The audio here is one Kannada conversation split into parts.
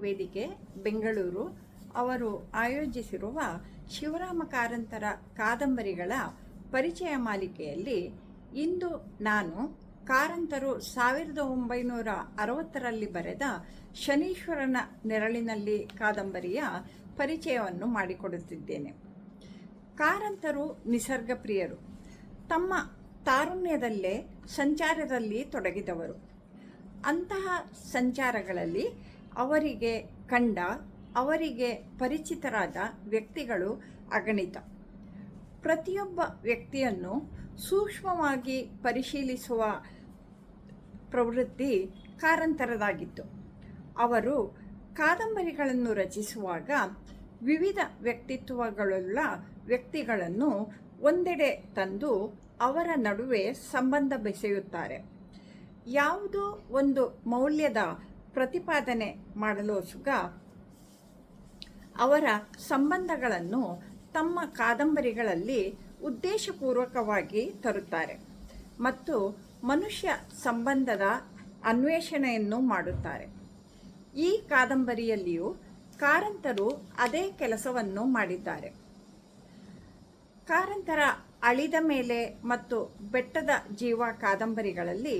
ವೇದಿಕೆ, ಬೆಂಗಳೂರು. ಅವರು ಆಯೋಜಿಸಿರುವ ಶಿವರಾಮ ಕಾರಂತರ ಕಾದಂಬರಿಗಳ ಪರಿಚಯ ಮಾಲಿಕೆಯಲ್ಲಿ ಇಂದು ನಾನು ಕಾರಂತರು ಸಾವಿರದ ಒಂಬೈನೂರ ಅರವತ್ತರಲ್ಲಿ ಬರೆದ ಶನೀಶ್ವರನ ನೆರಳಿನಲ್ಲಿ ಕಾದಂಬರಿಯ ಪರಿಚಯವನ್ನು ಮಾಡಿಕೊಡುತ್ತಿದ್ದೇನೆ. ಕಾರಂತರು ನಿಸರ್ಗ ಪ್ರಿಯರು ತಮ್ಮ ತಾರುಣ್ಯದಲ್ಲೇ ಸಂಚಾರದಲ್ಲಿ ತೊಡಗಿದವರು. ಅಂತಹ ಸಂಚಾರಗಳಲ್ಲಿ ಅವರಿಗೆ ಕಂಡ, ಅವರಿಗೆ ಪರಿಚಿತರಾದ ವ್ಯಕ್ತಿಗಳು ಅಗಣಿತ. ಪ್ರತಿಯೊಬ್ಬ ವ್ಯಕ್ತಿಯನ್ನು ಸೂಕ್ಷ್ಮವಾಗಿ ಪರಿಶೀಲಿಸುವ ಪ್ರವೃತ್ತಿ ಕಾರಂತರದಾಗಿತ್ತು. ಅವರು ಕಾದಂಬರಿಗಳನ್ನು ರಚಿಸುವಾಗ ವಿವಿಧ ವ್ಯಕ್ತಿತ್ವಗಳುಳ್ಳ ವ್ಯಕ್ತಿಗಳನ್ನು ಒಂದೆಡೆ ತಂದು ಅವರ ನಡುವೆ ಸಂಬಂಧ ಬೆಸೆಯುತ್ತಾರೆ. ಯಾವುದೋ ಒಂದು ಮೌಲ್ಯದ ಪ್ರತಿಪಾದನೆ ಮಾಡಲು ಸುಗ. ಅವರ ಸಂಬಂಧಗಳನ್ನು ತಮ್ಮ ಕಾದಂಬರಿಗಳಲ್ಲಿ ಉದ್ದೇಶಪೂರ್ವಕವಾಗಿ ತರುತ್ತಾರೆ ಮತ್ತು ಮನುಷ್ಯ ಸಂಬಂಧದ ಅನ್ವೇಷಣೆಯನ್ನು ಮಾಡುತ್ತಾರೆ. ಈ ಕಾದಂಬರಿಯಲ್ಲಿಯೂ ಕಾರಂತರು ಅದೇ ಕೆಲಸವನ್ನು ಮಾಡಿದ್ದಾರೆ. ಕಾರಂತರ ಅಳಿದ ಮೇಲೆ ಮತ್ತು ಬೆಟ್ಟದ ಜೀವ ಕಾದಂಬರಿಗಳಲ್ಲಿ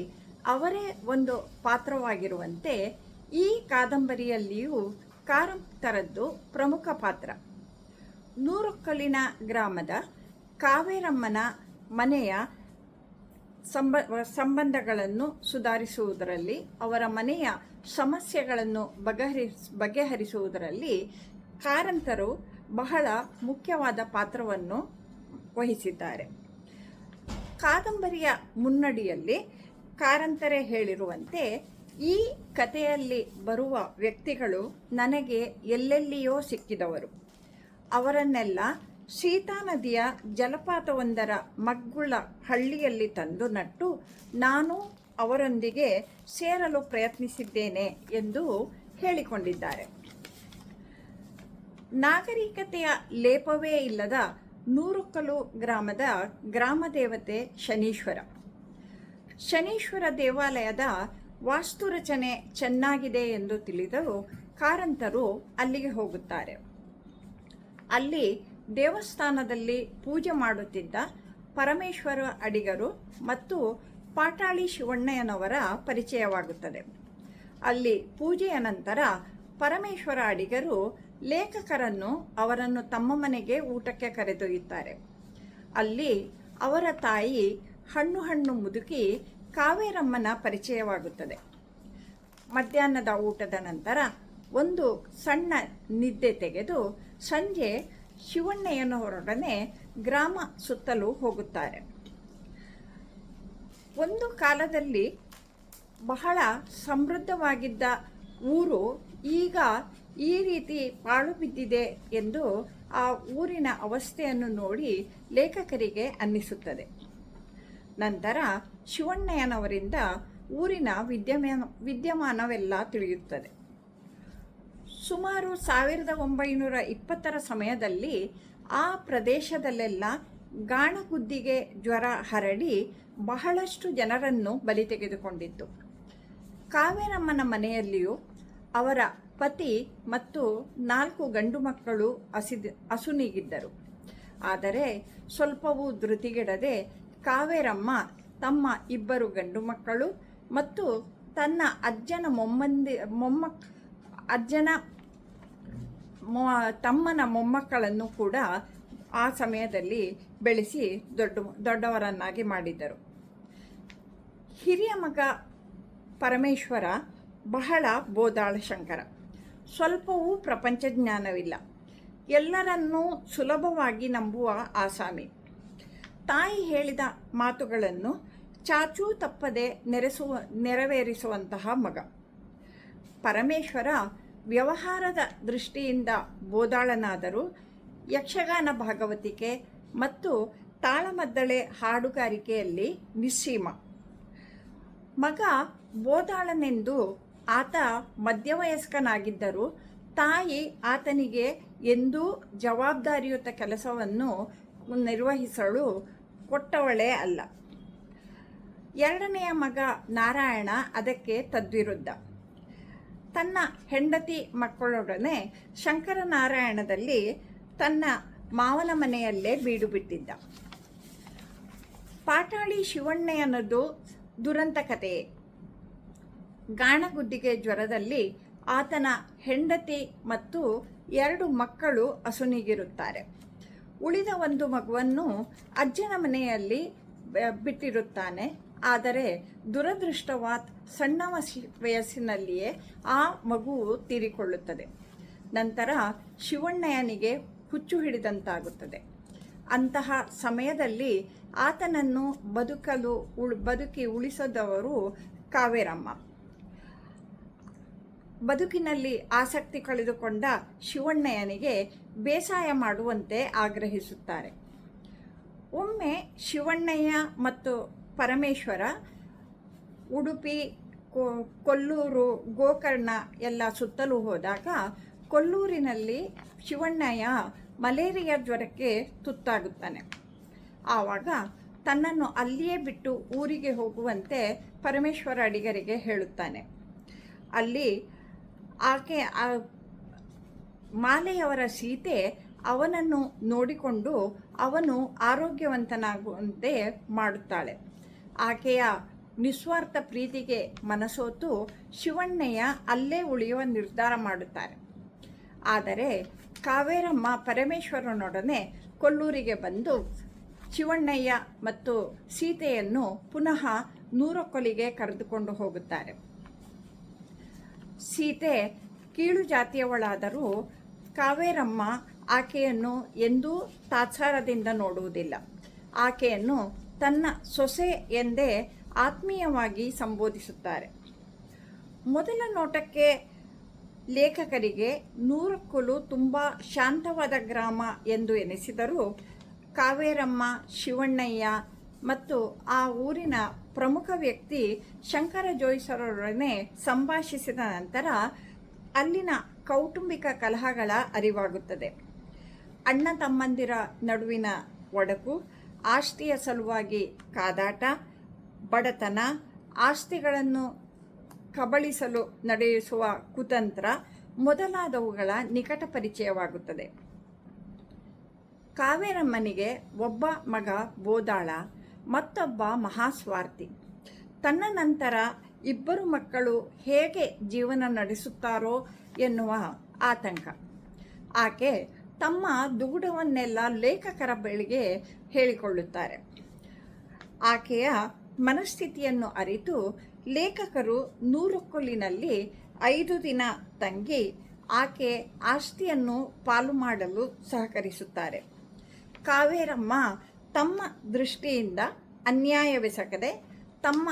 ಅವರೇ ಒಂದು ಪಾತ್ರವಾಗಿರುವಂತೆ ಈ ಕಾದಂಬರಿಯಲ್ಲಿಯೂ ಕಾರಂತರದ್ದು ಪ್ರಮುಖ ಪಾತ್ರ. ನೂರುಕಲ್ಲಿನ ಗ್ರಾಮದ ಕಾವೇರಮ್ಮನ ಮನೆಯ ಸಂಬ, ಸಂಬಂಧಗಳನ್ನು ಸುಧಾರಿಸುವುದರಲ್ಲಿ, ಅವರ ಮನೆಯ ಸಮಸ್ಯೆಗಳನ್ನು ಬಗೆಹರಿಸ್ ಬಗೆಹರಿಸುವುದರಲ್ಲಿ ಕಾರಂತರು ಬಹಳ ಮುಖ್ಯವಾದ ಪಾತ್ರವನ್ನು ವಹಿಸಿದ್ದಾರೆ. ಕಾದಂಬರಿಯ ಮುನ್ನಡಿಯಲ್ಲಿ ಕಾರಂತರೇ ಹೇಳಿರುವಂತೆ ಈ ಕಥೆಯಲ್ಲಿ ಬರುವ ವ್ಯಕ್ತಿಗಳು ನನಗೆ ಎಲ್ಲೆಲ್ಲಿಯೋ ಸಿಕ್ಕಿದವರು. ಅವರನ್ನೆಲ್ಲ ಸೀತಾ ನದಿಯ ಜಲಪಾತವೊಂದರ ಮಗ್ಗುಳ ಹಳ್ಳಿಯಲ್ಲಿ ತಂದು ನಟ್ಟು ನಾನು ಅವರೊಂದಿಗೆ ಸೇರಲು ಪ್ರಯತ್ನಿಸಿದ್ದೇನೆ ಎಂದು ಹೇಳಿಕೊಂಡಿದ್ದಾರೆ. ನಾಗರಿಕತೆಯ ಲೇಪವೇ ಇಲ್ಲದ ನೂರುಕಲು ಗ್ರಾಮದ ಗ್ರಾಮ ದೇವತೆ ಶನೀಶ್ವರ. ಶನೀಶ್ವರ ದೇವಾಲಯದ ವಾಸ್ತುರಚನೆ ಚೆನ್ನಾಗಿದೆ ಎಂದು ತಿಳಿದರು ಕಾರಂತರು ಅಲ್ಲಿಗೆ ಹೋಗುತ್ತಾರೆ. ಅಲ್ಲಿ ದೇವಸ್ಥಾನದಲ್ಲಿ ಪೂಜೆ ಮಾಡುತ್ತಿದ್ದ ಪರಮೇಶ್ವರ ಅಡಿಗರು ಮತ್ತು ಪಾಟಾಳಿ ಶಿವಣ್ಣಯ್ಯನವರ ಪರಿಚಯವಾಗುತ್ತದೆ. ಅಲ್ಲಿ ಪೂಜೆಯ ನಂತರ ಪರಮೇಶ್ವರ ಅಡಿಗರು ಲೇಖಕರನ್ನು ಅವರನ್ನು ತಮ್ಮ ಮನೆಗೆ ಊಟಕ್ಕೆ ಕರೆದೊಯ್ಯುತ್ತಾರೆ. ಅಲ್ಲಿ ಅವರ ತಾಯಿ ಹಣ್ಣು ಹಣ್ಣು ಮುದುಕಿ ಕಾವೇರಮ್ಮನ ಪರಿಚಯವಾಗುತ್ತದೆ. ಮಧ್ಯಾಹ್ನದ ಊಟದ ನಂತರ ಒಂದು ಸಣ್ಣ ನಿದ್ದೆ ತೆಗೆದು ಸಂಜೆ ಶಿವಣ್ಣಯ್ಯನವರೊಡನೆ ಗ್ರಾಮ ಸುತ್ತಲೂ ಹೋಗುತ್ತಾರೆ. ಒಂದು ಕಾಲದಲ್ಲಿ ಬಹಳ ಸಮೃದ್ಧವಾಗಿದ್ದ ಊರು ಈಗ ಈ ರೀತಿ ಪಾಳು ಬಿದ್ದಿದೆ ಎಂದು ಆ ಊರಿನ ಅವಸ್ಥೆಯನ್ನು ನೋಡಿ ಲೇಖಕರಿಗೆ ಅನ್ನಿಸುತ್ತದೆ. ನಂತರ ಶಿವಣ್ಣಯ್ಯನವರಿಂದ ಊರಿನ ವಿದ್ಯಮಾನ, ವಿದ್ಯಮಾನವೆಲ್ಲ ತಿಳಿಯುತ್ತದೆ. ಸುಮಾರು ಸಾವಿರದ ಒಂಬೈನೂರ ಇಪ್ಪತ್ತರ ಸಮಯದಲ್ಲಿ ಆ ಪ್ರದೇಶದಲ್ಲೆಲ್ಲ ಗಾಣಗುದ್ದಿಗೆ ಜ್ವರ ಹರಡಿ ಬಹಳಷ್ಟು ಜನರನ್ನು ಬಲಿ ತೆಗೆದುಕೊಂಡಿತ್ತು. ಕಾವೇರಮ್ಮನ ಮನೆಯಲ್ಲಿಯೂ ಅವರ ಪತಿ ಮತ್ತು ನಾಲ್ಕು ಗಂಡು ಮಕ್ಕಳು ಹಸಿದ ಹಸುನೀಗಿದ್ದರು ಆದರೆ ಸ್ವಲ್ಪವೂ ಧೃತಿಗೆಡದೆ ಕಾವೇರಮ್ಮ ತಮ್ಮ ಇಬ್ಬರು ಗಂಡು ಮಕ್ಕಳು ಮತ್ತು ತನ್ನ ಅಜ್ಜನ ಮೊಮ್ಮಂದಿ ಮೊಮ್ಮಕ್ ಅಜ್ಜನ ತಮ್ಮನ ಮೊಮ್ಮಕ್ಕಳನ್ನು ಕೂಡ ಆ ಸಮಯದಲ್ಲಿ ಬೆಳೆಸಿ ದೊಡ್ಡ, ದೊಡ್ಡವರನ್ನಾಗಿ ಮಾಡಿದ್ದರು. ಹಿರಿಯ ಮಗ ಪರಮೇಶ್ವರ ಬಹಳ ಬೋದಾಳ ಶಂಕರ. ಸ್ವಲ್ಪವೂ ಪ್ರಪಂಚ ಜ್ಞಾನವಿಲ್ಲ. ಎಲ್ಲರನ್ನೂ ಸುಲಭವಾಗಿ ನಂಬುವ ಆಸಾಮಿ ತಾಯಿ ಹೇಳಿದ ಮಾತುಗಳನ್ನು ಚಾಚೂ ತಪ್ಪದೆ ನೆರೆಸುವ, ನೆರವೇರಿಸುವಂತಹ ಮಗ. ಪರಮೇಶ್ವರ ವ್ಯವಹಾರದ ದೃಷ್ಟಿಯಿಂದ ಬೋದಾಳನಾದರೂ ಯಕ್ಷಗಾನ ಭಾಗವತಿಕೆ ಮತ್ತು ತಾಳಮದ್ದಳೆ ಹಾಡುಗಾರಿಕೆಯಲ್ಲಿ ನಿಸ್ಸೀಮ. ಮಗ ಬೋದಾಳನೆಂದು ಆತ ಮಧ್ಯವಯಸ್ಕನಾಗಿದ್ದರೂ ತಾಯಿ ಆತನಿಗೆ ಎಂದೂ ಜವಾಬ್ದಾರಿಯುತ ಕೆಲಸವನ್ನು ನಿರ್ವಹಿಸಲು ಕೊಟ್ಟವಳೇ ಅಲ್ಲ. ಎರಡನೆಯ ಮಗ ನಾರಾಯಣ ಅದಕ್ಕೆ ತದ್ವಿರುದ್ಧ. ತನ್ನ ಹೆಂಡತಿ ಮಕ್ಕಳೊಡನೆ ಶಂಕರನಾರಾಯಣದಲ್ಲಿ ತನ್ನ ಮಾವನ ಮನೆಯಲ್ಲೇ ಬೀಡು ಬಿಟ್ಟಿದ್ದ. ಪಾಟಾಳಿ ಶಿವಣ್ಣಯ್ಯನದು ದುರಂತ ಕಥೆಯೇ ಗಾಣಗುದ್ದಿಗೆ ಜ್ವರದಲ್ಲಿ ಆತನ ಹೆಂಡತಿ ಮತ್ತು ಎರಡು ಮಕ್ಕಳು ಅಸುನೀಗಿರುತ್ತಾರೆ ಉಳಿದ ಒಂದು ಮಗುವನ್ನು ಅಜ್ಜನ ಮನೆಯಲ್ಲಿ ಬಿಟ್ಟಿರುತ್ತಾನೆ. ಆದರೆ ದುರದೃಷ್ಟವಾತ್ ಸಣ್ಣ ವಯಸ್ಸಿನಲ್ಲಿಯೇ ಆ ಮಗು ತೀರಿಕೊಳ್ಳುತ್ತದೆ. ನಂತರ ಶಿವಣ್ಣಯ್ಯನಿಗೆ ಹುಚ್ಚು ಹಿಡಿದಂತಾಗುತ್ತದೆ. ಅಂತಹ ಸಮಯದಲ್ಲಿ ಆತನನ್ನು ಬದುಕಲು ಉಳ್, ಬದುಕಿ ಉಳಿಸದವರು ಕಾವೇರಮ್ಮ. ಬದುಕಿನಲ್ಲಿ ಆಸಕ್ತಿ ಕಳೆದುಕೊಂಡ ಶಿವಣ್ಣಯ್ಯನಿಗೆ ಬೇಸಾಯ ಮಾಡುವಂತೆ ಆಗ್ರಹಿಸುತ್ತಾರೆ. ಒಮ್ಮೆ ಶಿವಣ್ಣಯ್ಯ ಮತ್ತು ಪರಮೇಶ್ವರ, ಉಡುಪಿ ಕೊಲ್ಲೂರು, ಗೋಕರ್ಣ ಎಲ್ಲ ಸುತ್ತಲೂ ಹೋದಾಗ ಕೊಲ್ಲೂರಿನಲ್ಲಿ ಶಿವಣ್ಣಯ್ಯ ಮಲೇರಿಯಾ ಜ್ವರಕ್ಕೆ ತುತ್ತಾಗುತ್ತಾನೆ. ಆವಾಗ ತನ್ನನ್ನು ಅಲ್ಲಿಯೇ ಬಿಟ್ಟು ಊರಿಗೆ ಹೋಗುವಂತೆ ಪರಮೇಶ್ವರ ಅಡಿಗರಿಗೆ ಹೇಳುತ್ತಾನೆ. ಅಲ್ಲಿ ಆಕೆ ಆ ಮಾಲೆಯವರ ಸೀತೆ ಅವನನ್ನು ನೋಡಿಕೊಂಡು ಅವನು ಆರೋಗ್ಯವಂತನಾಗುವಂತೆ ಮಾಡುತ್ತಾಳೆ. ಆಕೆಯ ನಿಸ್ವಾರ್ಥ ಪ್ರೀತಿಗೆ ಮನಸೋತು ಶಿವಣ್ಣಯ್ಯ ಅಲ್ಲೇ ಉಳಿಯುವ ನಿರ್ಧಾರ ಮಾಡುತ್ತಾರೆ. ಆದರೆ ಕಾವೇರಮ್ಮ ಪರಮೇಶ್ವರನೊಡನೆ ಕೊಲ್ಲೂರಿಗೆ ಬಂದು ಶಿವಣ್ಣಯ್ಯ ಮತ್ತು ಸೀತೆಯನ್ನು ಪುನಃ ನೂರಕ್ಕೊಲಿಗೆ ಕರೆದುಕೊಂಡು ಹೋಗುತ್ತಾರೆ. ಸೀತೆ ಕೀಳು ಜಾತಿಯವಳಾದರೂ ಕಾವೇರಮ್ಮ ಆಕೆಯನ್ನು ಎಂದೂ ತಾತ್ಸಾರದಿಂದ ನೋಡುವುದಿಲ್ಲ. ಆಕೆಯನ್ನು ತನ್ನ ಸೊಸೆ ಎಂದೇ ಆತ್ಮೀಯವಾಗಿ ಸಂಬೋಧಿಸುತ್ತಾರೆ. ಮೊದಲ ನೋಟಕ್ಕೆ ಲೇಖಕರಿಗೆ ನೂರಕ್ಕುಲು ತುಂಬ ಶಾಂತವಾದ ಗ್ರಾಮ ಎಂದು ಎನಿಸಿದರೂ ಕಾವೇರಮ್ಮ, ಶಿವಣ್ಣಯ್ಯ ಮತ್ತು ಆ ಊರಿನ ಪ್ರಮುಖ ವ್ಯಕ್ತಿ ಶಂಕರ ಜೋಯಿಸರೊಡನೆ ಸಂಭಾಷಿಸಿದ ನಂತರ ಅಲ್ಲಿನ ಕೌಟುಂಬಿಕ ಕಲಹಗಳ ಅರಿವಾಗುತ್ತದೆ. ಅಣ್ಣ ತಮ್ಮಂದಿರ ನಡುವಿನ ಒಡಕು, ಆಸ್ತಿಯ ಸಲುವಾಗಿ ಕಾದಾಟ, ಬಡತನ, ಆಸ್ತಿಗಳನ್ನು ಕಬಳಿಸಲು ನಡೆಸುವ ಕುತಂತ್ರ ಮೊದಲಾದವುಗಳ ನಿಕಟ ಪರಿಚಯವಾಗುತ್ತದೆ. ಕಾವೇರಮ್ಮನಿಗೆ ಒಬ್ಬ ಮಗ ಬೋದಾಳ ಮತ್ತೊಬ್ಬ ಮಹಾಸ್ವಾರ್ಥಿ. ತನ್ನ ನಂತರ ಇಬ್ಬರು ಮಕ್ಕಳು ಹೇಗೆ ಜೀವನ ನಡೆಸುತ್ತಾರೋ ಎನ್ನುವ ಆತಂಕ. ಆಕೆ ತಮ್ಮ ದುಗುಡವನ್ನೆಲ್ಲ ಲೇಖಕರ ಬಳಿಗೆ ಹೇಳಿಕೊಳ್ಳುತ್ತಾರೆ. ಆಕೆಯ ಮನಸ್ಥಿತಿಯನ್ನು ಅರಿತು ಲೇಖಕರು ನೂರೊಕ್ಕೊಲಿನಲ್ಲಿ ಐದು ದಿನ ತಂಗಿ ಆಕೆ ಆಸ್ತಿಯನ್ನು ಪಾಲು ಮಾಡಲು ಸಹಕರಿಸುತ್ತಾರೆ. ಕಾವೇರಮ್ಮ ತಮ್ಮ ದೃಷ್ಟಿಯಿಂದ ಅನ್ಯಾಯವೆಸಗದೆ ತಮ್ಮ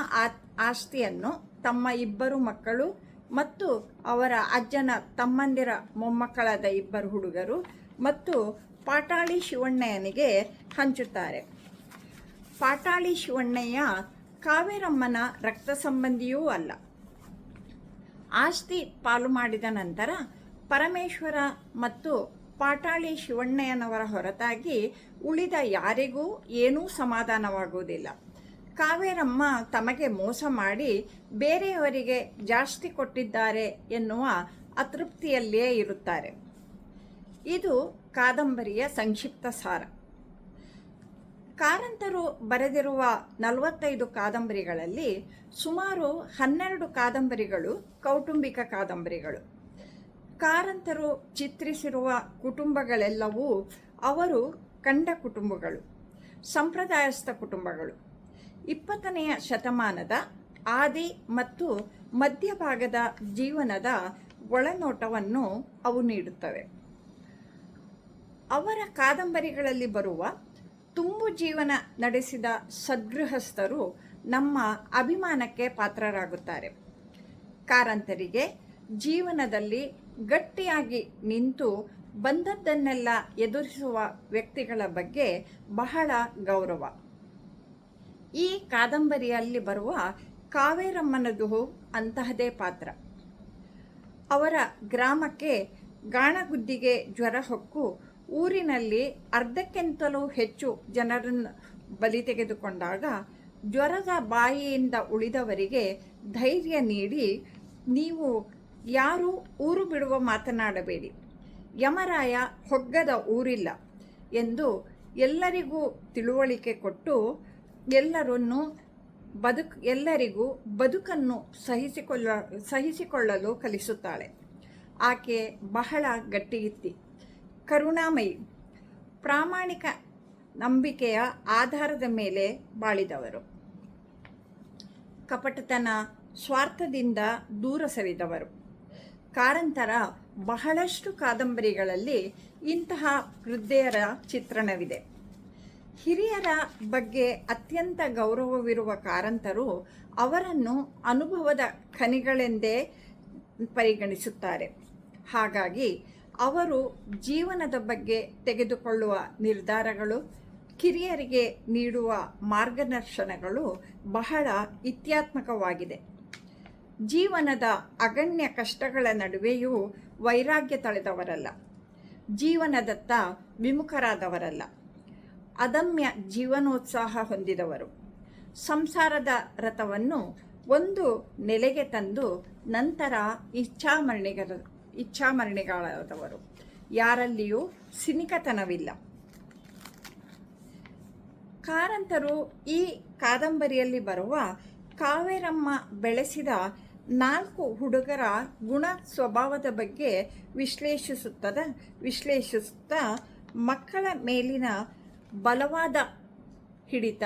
ಆಸ್ತಿಯನ್ನು ತಮ್ಮ ಇಬ್ಬರು ಮಕ್ಕಳು ಮತ್ತು ಅವರ ಅಜ್ಜನ ತಮ್ಮಂದಿರ ಮೊಮ್ಮಕ್ಕಳಾದ ಇಬ್ಬರು ಹುಡುಗರು ಮತ್ತು ಪಾಟಾಳಿ ಶಿವಣ್ಣಯ್ಯನಿಗೆ ಹಂಚುತ್ತಾರೆ. ಪಾಟಾಳಿ ಶಿವಣ್ಣಯ್ಯ ಕಾವೇರಮ್ಮನ ರಕ್ತ ಸಂಬಂಧಿಯೂ ಅಲ್ಲ. ಆಸ್ತಿ ಪಾಲು ಮಾಡಿದ ನಂತರ ಪರಮೇಶ್ವರ ಮತ್ತು ಪಾಟಾಳಿ ಶಿವಣ್ಣಯ್ಯನವರ ಹೊರತಾಗಿ ಉಳಿದ ಯಾರಿಗೂ ಏನೂ ಸಮಾಧಾನವಾಗುವುದಿಲ್ಲ. ಕಾವೇರಮ್ಮ ತಮಗೆ ಮೋಸ ಮಾಡಿ ಬೇರೆಯವರಿಗೆ ಜಾಸ್ತಿ ಕೊಟ್ಟಿದ್ದಾರೆ ಎನ್ನುವ ಅತೃಪ್ತಿಯಲ್ಲಿಯೇ ಇರುತ್ತಾರೆ. ಇದು ಕಾದಂಬರಿಯ ಸಂಕ್ಷಿಪ್ತ ಸಾರ. ಕಾರಂತರು ಬರೆದಿರುವ ನಲವತ್ತೈದು ಕಾದಂಬರಿಗಳಲ್ಲಿ ಸುಮಾರು ಹನ್ನೆರಡು ಕಾದಂಬರಿಗಳು ಕೌಟುಂಬಿಕ ಕಾದಂಬರಿಗಳು. ಕಾರಂತರು ಚಿತ್ರಿಸಿರುವ ಕುಟುಂಬಗಳೆಲ್ಲವೂ ಅವರು ಕಂಡ ಕುಟುಂಬಗಳು, ಸಂಪ್ರದಾಯಸ್ಥ ಕುಟುಂಬಗಳು. ಇಪ್ಪತ್ತನೆಯ ಶತಮಾನದ ಆದಿ ಮತ್ತು ಮಧ್ಯಭಾಗದ ಜೀವನದ ಒಳನೋಟವನ್ನು ಅವು ನೀಡುತ್ತವೆ. ಅವರ ಕಾದಂಬರಿಗಳಲ್ಲಿ ಬರುವ ತುಂಬು ಜೀವನ ನಡೆಸಿದ ಸದ್ಗೃಹಸ್ಥರು ನಮ್ಮ ಅಭಿಮಾನಕ್ಕೆ ಪಾತ್ರರಾಗುತ್ತಾರೆ. ಕಾರಂತರಿಗೆ ಜೀವನದಲ್ಲಿ ಗಟ್ಟಿಯಾಗಿ ನಿಂತು ಬಂದದ್ದನ್ನೆಲ್ಲ ಎದುರಿಸುವ ವ್ಯಕ್ತಿಗಳ ಬಗ್ಗೆ ಬಹಳ ಗೌರವ. ಈ ಕಾದಂಬರಿಯಲ್ಲಿ ಬರುವ ಕಾವೇರಮ್ಮನದು ಅಂತಹದೇ ಪಾತ್ರ. ಅವರ ಗ್ರಾಮಕ್ಕೆ ಗಾಣಗುದ್ದಿಗೆ ಜ್ವರ ಹೊಕ್ಕು ಊರಿನಲ್ಲಿ ಅರ್ಧಕ್ಕಿಂತಲೂ ಹೆಚ್ಚು ಜನರನ್ನು ಬಲಿ ತೆಗೆದುಕೊಂಡಾಗ ಜ್ವರದ ಬಾಯಿಯಿಂದ ಉಳಿದವರಿಗೆ ಧೈರ್ಯ ನೀಡಿ ನೀವು ಯಾರು ಊರು ಬಿಡುವ ಮಾತನಾಡಬೇಡಿ. ಯಮರಾಯ ಹೊಗ್ಗದ ಊರಿಲ್ಲ ಎಂದು ಎಲ್ಲರಿಗೂ ತಿಳುವಳಿಕೆ ಕೊಟ್ಟು ಎಲ್ಲರನ್ನು ಬದುಕು, ಎಲ್ಲರಿಗೂ ಬದುಕನ್ನು ಸಹಿಸಿಕೊಳ್ಳ, ಸಹಿಸಿಕೊಳ್ಳಲು ಕಲಿಸುತ್ತಾಳೆ. ಆಕೆ ಬಹಳ ಗಟ್ಟಿಗಿತ್ತಿ ಕರುಣಾಮಯಿ ಪ್ರಾಮಾಣಿಕ ನಂಬಿಕೆಯ ಆಧಾರದ ಮೇಲೆ ಬಾಳಿದವರು. ಕಪಟತನ ಸ್ವಾರ್ಥದಿಂದ ದೂರ ಸರಿದವರು. ಕಾರಂತರ ಬಹಳಷ್ಟು ಕಾದಂಬರಿಗಳಲ್ಲಿ ಇಂತಹ ವೃದ್ಧೆಯರ ಚಿತ್ರಣವಿದೆ. ಹಿರಿಯರ ಬಗ್ಗೆ ಅತ್ಯಂತ ಗೌರವವಿರುವ ಕಾರಂತರು ಅವರನ್ನು ಅನುಭವದ ಖನಿಗಳೆಂದೇ ಪರಿಗಣಿಸುತ್ತಾರೆ. ಹಾಗಾಗಿ ಅವರು ಜೀವನದ ಬಗ್ಗೆ ತೆಗೆದುಕೊಳ್ಳುವ ನಿರ್ಧಾರಗಳು, ಕಿರಿಯರಿಗೆ ನೀಡುವ ಮಾರ್ಗದರ್ಶನಗಳು ಬಹಳ ಇತ್ಯಾತ್ಮಕವಾಗಿದೆ. ಜೀವನದ ಅಗಣ್ಯ ಕಷ್ಟಗಳ ನಡುವೆಯೂ ವೈರಾಗ್ಯ ತಳೆದವರಲ್ಲ. ಜೀವನದತ್ತ ವಿಮುಖರಾದವರಲ್ಲ. ಅದಮ್ಯ ಜೀವನೋತ್ಸಾಹ ಹೊಂದಿದವರು. ಸಂಸಾರದ ರಥವನ್ನು ಒಂದು ನೆಲೆಗೆ ತಂದು ನಂತರ ಇಚ್ಛಾಮರಣಿಗರ, ಇಚ್ಛಾಮರಣಿಗಳಾದವರು. ಯಾರಲ್ಲಿಯೂ ಸಿನಿಕತನವಿಲ್ಲ. ಕಾರಂತರು ಈ ಕಾದಂಬರಿಯಲ್ಲಿ ಬರುವ ಕಾವೇರಮ್ಮ ಬೆಳೆಸಿದ ನಾಲ್ಕು ಹುಡುಗರ ಗುಣ ಸ್ವಭಾವದ ಬಗ್ಗೆ ವಿಶ್ಲೇಷಿಸುತ್ತದೆ. ವಿಶ್ಲೇಷಿಸುತ್ತಾ ಮಕ್ಕಳ ಮೇಲಿನ ಬಲವಾದ ಹಿಡಿತ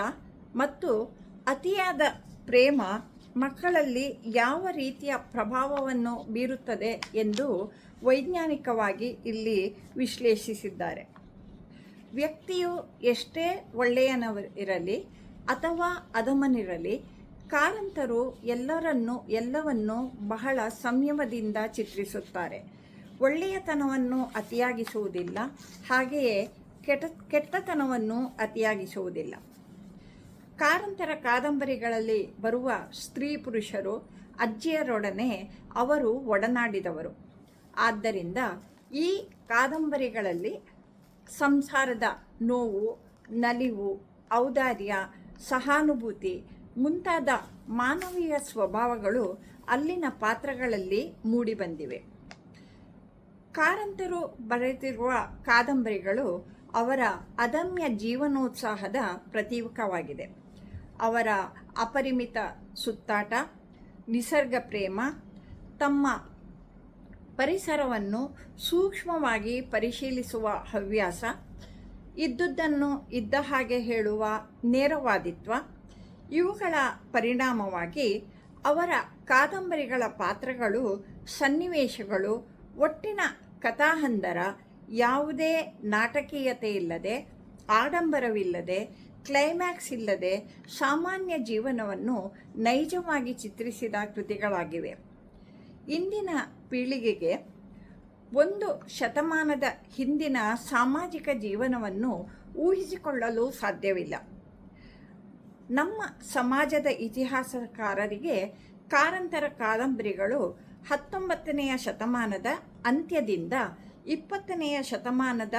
ಮತ್ತು ಅತಿಯಾದ ಪ್ರೇಮ ಮಕ್ಕಳಲ್ಲಿ ಯಾವ ರೀತಿಯ ಪ್ರಭಾವವನ್ನು ಬೀರುತ್ತದೆ ಎಂದು ವೈಜ್ಞಾನಿಕವಾಗಿ ಇಲ್ಲಿ ವಿಶ್ಲೇಷಿಸಿದ್ದಾರೆ. ವ್ಯಕ್ತಿಯು ಎಷ್ಟೇ ಒಳ್ಳೆಯನವಿರಲಿ ಅಥವಾ ಅಧಮನಿರಲಿ ಕಾರಂತರು ಎಲ್ಲರನ್ನು, ಎಲ್ಲವನ್ನು ಬಹಳ ಸಂಯಮದಿಂದ ಚಿತ್ರಿಸುತ್ತಾರೆ. ಒಳ್ಳೆಯತನವನ್ನು ಅತಿಯಾಗಿಸುವುದಿಲ್ಲ, ಹಾಗೆಯೇ ಕೆಟ್ಟ, ಕೆಟ್ಟತನವನ್ನು ಅತಿಯಾಗಿಸುವುದಿಲ್ಲ. ಕಾರಂತರ ಕಾದಂಬರಿಗಳಲ್ಲಿ ಬರುವ ಸ್ತ್ರೀ ಪುರುಷರು ಅಜ್ಜಿಯರೊಡನೆ ಅವರು ಒಡನಾಡಿದವರು. ಆದ್ದರಿಂದ ಈ ಕಾದಂಬರಿಗಳಲ್ಲಿ ಸಂಸಾರದ ನೋವು, ನಲಿವು, ಔದಾರ್ಯ, ಸಹಾನುಭೂತಿ ಮುಂತಾದ ಮಾನವೀಯ ಸ್ವಭಾವಗಳು ಅಲ್ಲಿನ ಪಾತ್ರಗಳಲ್ಲಿ ಮೂಡಿಬಂದಿವೆ. ಕಾರಂತರು ಬರೆದಿರುವ ಕಾದಂಬರಿಗಳು ಅವರ ಅದಮ್ಯ ಜೀವನೋತ್ಸಾಹದ ಪ್ರತೀಕವಾಗಿದೆ. ಅವರ ಅಪರಿಮಿತ ಸುತ್ತಾಟ, ನಿಸರ್ಗ ಪ್ರೇಮ, ತಮ್ಮ ಪರಿಸರವನ್ನು ಸೂಕ್ಷ್ಮವಾಗಿ ಪರಿಶೀಲಿಸುವ ಹವ್ಯಾಸ, ಇದ್ದುದನ್ನು ಇದ್ದ ಹಾಗೆ ಹೇಳುವ ನೇರವಾದಿತ್ವ ಇವುಗಳ ಪರಿಣಾಮವಾಗಿ ಅವರ ಕಾದಂಬರಿಗಳ ಪಾತ್ರಗಳು, ಸನ್ನಿವೇಶಗಳು, ಒಟ್ಟಿನ ಕಥಾಹಂದರ ಯಾವುದೇ ನಾಟಕೀಯತೆ ಇಲ್ಲದೆ, ಆಡಂಬರವಿಲ್ಲದೆ, ಕ್ಲೈಮ್ಯಾಕ್ಸ್ ಇಲ್ಲದೆ ಸಾಮಾನ್ಯ ಜೀವನವನ್ನು ನೈಜವಾಗಿ ಚಿತ್ರಿಸಿದ ಕೃತಿಗಳಾಗಿವೆ. ಇಂದಿನ ಪೀಳಿಗೆಗೆ ಒಂದು ಶತಮಾನದ ಹಿಂದಿನ ಸಾಮಾಜಿಕ ಜೀವನವನ್ನು ಊಹಿಸಿಕೊಳ್ಳಲು ಸಾಧ್ಯವಿಲ್ಲ. ನಮ್ಮ ಸಮಾಜದ ಇತಿಹಾಸಕಾರರಿಗೆ ಕಾರಂತರ ಕಾದಂಬರಿಗಳು ಹತ್ತೊಂಬತ್ತನೆಯ ಶತಮಾನದ ಅಂತ್ಯದಿಂದ ಇಪ್ಪತ್ತನೆಯ ಶತಮಾನದ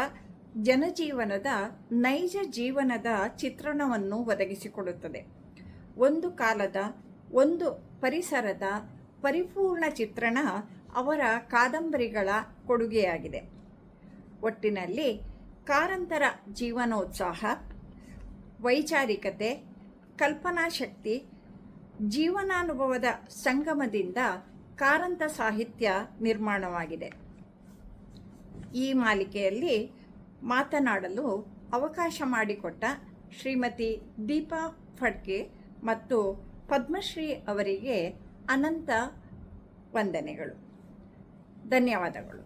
ಜನಜೀವನದ ನೈಜ ಜೀವನದ ಚಿತ್ರಣವನ್ನು ಒದಗಿಸಿಕೊಡುತ್ತದೆ. ಒಂದು ಕಾಲದ, ಒಂದು ಪರಿಸರದ ಪರಿಪೂರ್ಣ ಚಿತ್ರಣ ಅವರ ಕಾದಂಬರಿಗಳ ಕೊಡುಗೆಯಾಗಿದೆ. ಒಟ್ಟಿನಲ್ಲಿ ಕಾರಂತರ ಜೀವನೋತ್ಸಾಹ, ವೈಚಾರಿಕತೆ ಕಲ್ಪನಾಶಕ್ತಿ ಜೀವನಾನುಭವದ ಸಂಗಮದಿಂದ ಕಾರಂತ ಸಾಹಿತ್ಯ ನಿರ್ಮಾಣವಾಗಿದೆ. ಈ ಮಾಲಿಕೆಯಲ್ಲಿ ಮಾತನಾಡಲು ಅವಕಾಶ ಮಾಡಿಕೊಟ್ಟ ಶ್ರೀಮತಿ ದೀಪಾ ಫಡ್ಕೆ ಮತ್ತು ಪದ್ಮಶ್ರೀ ಅವರಿಗೆ ಅನಂತ ವಂದನೆಗಳು. ಧನ್ಯವಾದಗಳು.